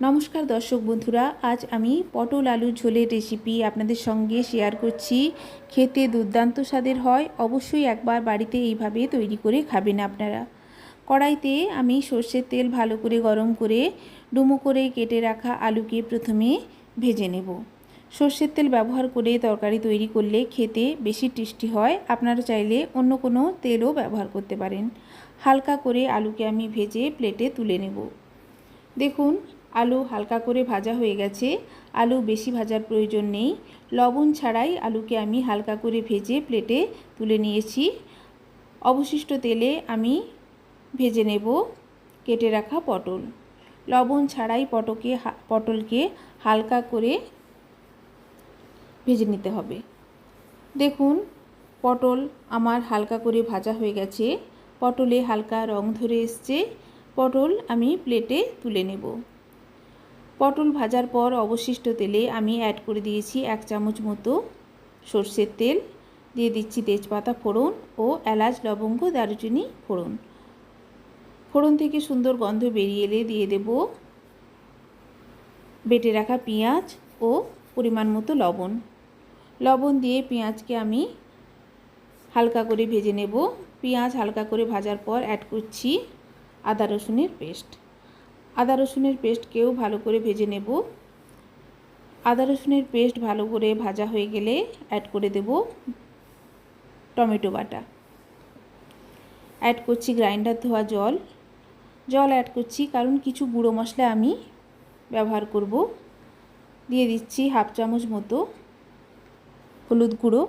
নমস্কার দর্শক বন্ধুরা, আজ আমি পটল আলু ঝোলের রেসিপি আপনাদের সঙ্গে শেয়ার করছি। খেতে দুর্দান্ত স্বাদের হয়, অবশ্যই একবার বাড়িতে এইভাবে তৈরি করে খাবেন আপনারা। কড়াইতে আমি সর্ষের তেল ভালো করে গরম করে ডুমো করে কেটে রাখা আলুকে প্রথমে ভেজে নেব। সর্ষের তেল ব্যবহার করে তরকারি তৈরি করলে খেতে বেশি টেস্টি হয়, আপনারা চাইলে অন্য কোনো তেলও ব্যবহার করতে পারেন। হালকা করে আলুকে আমি ভেজে প্লেটে তুলে নেব। দেখুন আলু হালকা করে ভাজা হয়ে গেছে। আলু বেশি ভাজার প্রয়োজন নেই। লবণ ছাড়াই আলুকে আমি হালকা করে ভেজে প্লেটে তুলে নিয়েছি। অবশিষ্ট তেলে আমি ভেজে নেব কেটে রাখা পটল। লবণ ছাড়াই পটকে পটলকে হালকা করে ভেজে নিতে হবে। দেখুন, পটল আমার হালকা করে ভাজা হয়ে গেছে। পটলে হালকা রং ধরে এসছে। পটল আমি প্লেটে তুলে নেব। পটল ভাজার পর অবশিষ্ট তেলে আমি অ্যাড করে দিয়েছি এক চামচ মতো সর্ষের তেল। দিয়ে দিচ্ছি তেজপাতা ফোড়ন ও এলাচ, লবঙ্গ, দারুচিনি ফোড়ন। ফোড়ন থেকে সুন্দর গন্ধ বেরিয়ে এলে দিয়ে দেব বেটে রাখা পেঁয়াজ ও পরিমাণ মতো লবণ। লবণ দিয়ে পেঁয়াজকে আমি হালকা করে ভেজে নেব। পেঁয়াজ হালকা করে ভাজার পর অ্যাড করছি আদা রসুনের পেস্ট। আদা রসুনের পেস্টকেও ভালো করে ভেজে নেব। আদা রসুনের পেস্ট ভালো করে ভাজা হয়ে গেলে অ্যাড করে দেব টমেটো বাটা। অ্যাড করছি গ্রাইন্ডার ধোয়া জল। জল অ্যাড করছি কারণ কিছু গুঁড়ো মশলা আমি ব্যবহার করব। দিয়ে দিচ্ছি হাফ চামচ মতো হলুদ গুঁড়ো।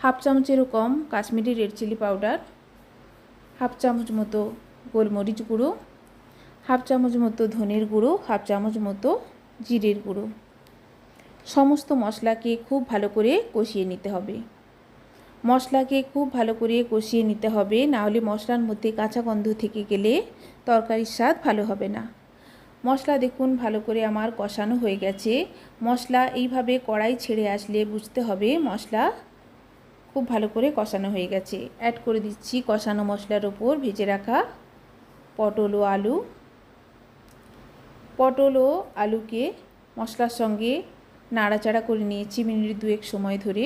হাফ চামচেরও কম Kashmiri red chilli powder half চামচ মতো গোলমরিচ গুঁড়ো। হাফ চামচ মতো ধনের গুঁড়ো, হাফ চামচ মতো জিরের গুঁড়ো। সমস্ত মশলাকে খুব ভালো করে কষিয়ে নিতে হবে। মশলাকে খুব ভালো করে কষিয়ে নিতে হবে নাহলে মশলার মধ্যে কাঁচা গন্ধ থেকে গেলে তরকারির স্বাদ ভালো হবে না। মশলা দেখুন, ভালো করে আমার কষানো হয়ে গেছে। মশলা এইভাবে কড়াই ছেড়ে আসলে বুঝতে হবে মশলা খুব ভালো করে কষানো হয়ে গেছে। অ্যাড করে দিচ্ছি কষানো মশলার ওপর ভেজে রাখা পটল ও আলু। পটল ও আলুকে মশলার সঙ্গে নাড়াচাড়া করে নিয়েছি মিনিট দুয়েক সময় ধরে।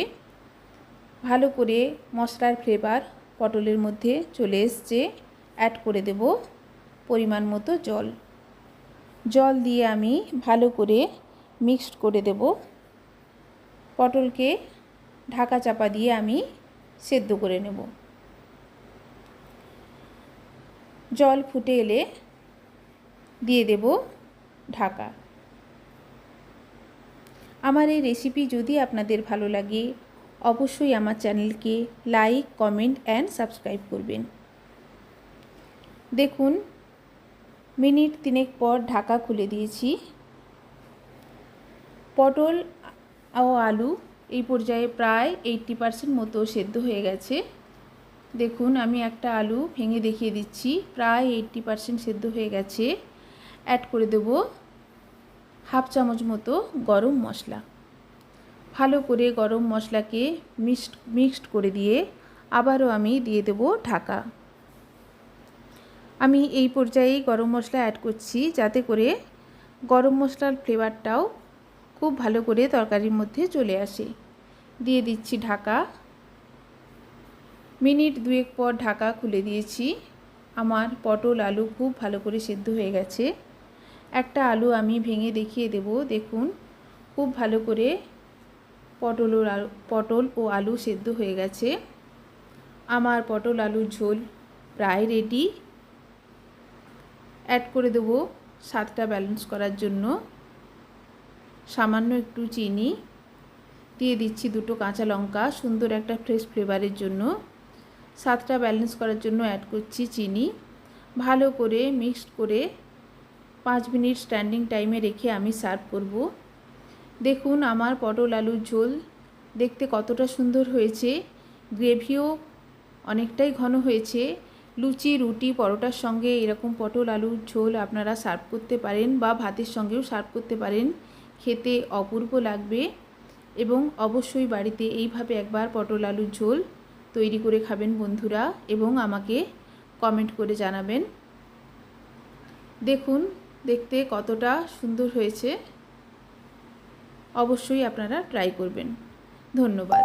ভালো করে মশলার ফ্লেভার পটলের মধ্যে চলে এসছে। অ্যাড করে দেব পরিমাণ মতো জল। জল দিয়ে আমি ভালো করে মিক্সড করে দেব। পটলকে ঢাকা চাপা দিয়ে আমি সেদ্ধ করে নেব। জল ফুটে এলে দিয়ে দেব ঢাকা। আমার এই রেসিপি যদি আপনাদের ভালো লাগে, অবশ্যই আমার চ্যানেলকে লাইক কমেন্ট অ্যান্ড সাবস্ক্রাইব করবেন। দেখুন, মিনিট তিনেক পর ঢাকা খুলে দিয়েছি। পটল ও আলু এই পর্যায়ে প্রায় এইটটি পারসেন্ট মতো সেদ্ধ হয়ে গেছে। দেখুন, আমি একটা আলু ভেঙে দেখিয়ে দিচ্ছি, প্রায় এইটটি পারসেন্ট সেদ্ধ হয়ে গেছে। অ্যাড করে দেব হাফ চামচ মতো গরম মশলা। ভালো করে গরম মশলাকে মিক্সড মিক্সড করে দিয়ে আবারও আমি দিয়ে দেব ঢাকা। আমি এই পর্যায়েই গরম মশলা অ্যাড করছি যাতে করে গরম মশলার ফ্লেভারটাও খুব ভালো করে তরকারির মধ্যে চলে আসে। দিয়ে দিচ্ছি ঢাকা। মিনিট দুয়েক পর ঢাকা খুলে দিয়েছি। আমার পটল, আলু খুব ভালো করে সেদ্ধ হয়ে গেছে। একটা আলু আমি ভেঙে দেখিয়ে দেব, দেখুন। খুব ভালো করে পটল পটল ও আলু সেদ্ধ হয়ে গেছে। আমার পটল আলুর ঝোল প্রায় রেডি অ্যাড করে দেবো স্বাদটা ব্যালেন্স করার জন্য। সামান্য একটু চিনি। দিয়ে দিচ্ছি দুটো কাঁচা লঙ্কা, সুন্দর একটা ফ্রেশ ফ্লেভারের জন্য। স্বাদটা ব্যালেন্স করার জন্য অ্যাড করছি চিনি। ভালো করে মিক্সড করে পাঁচ মিনিট স্ট্যান্ডিং টাইমে রেখে আমি সার্ভ করব। দেখুন, আমার পটল আলুর ঝোল দেখতে কতটা সুন্দর হয়েছে। গ্রেভিও অনেকটাই ঘন হয়েছে। লুচি, রুটি, পরোটার সঙ্গে এরকম পটল আলুর ঝোল আপনারা সার্ভ করতে পারেন বা ভাতের সঙ্গেও সার্ভ করতে পারেন। খেতে অপূর্ব লাগবে এবং অবশ্যই বাড়িতে এইভাবে একবার পটল আলুর ঝোল তৈরি করে খাবেন বন্ধুরা এবং আমাকে কমেন্ট করে জানাবেন। দেখুন দেখতে কতটা সুন্দর হয়েছে অবশ্যই আপনারা ট্রাই করবেন। ধন্যবাদ।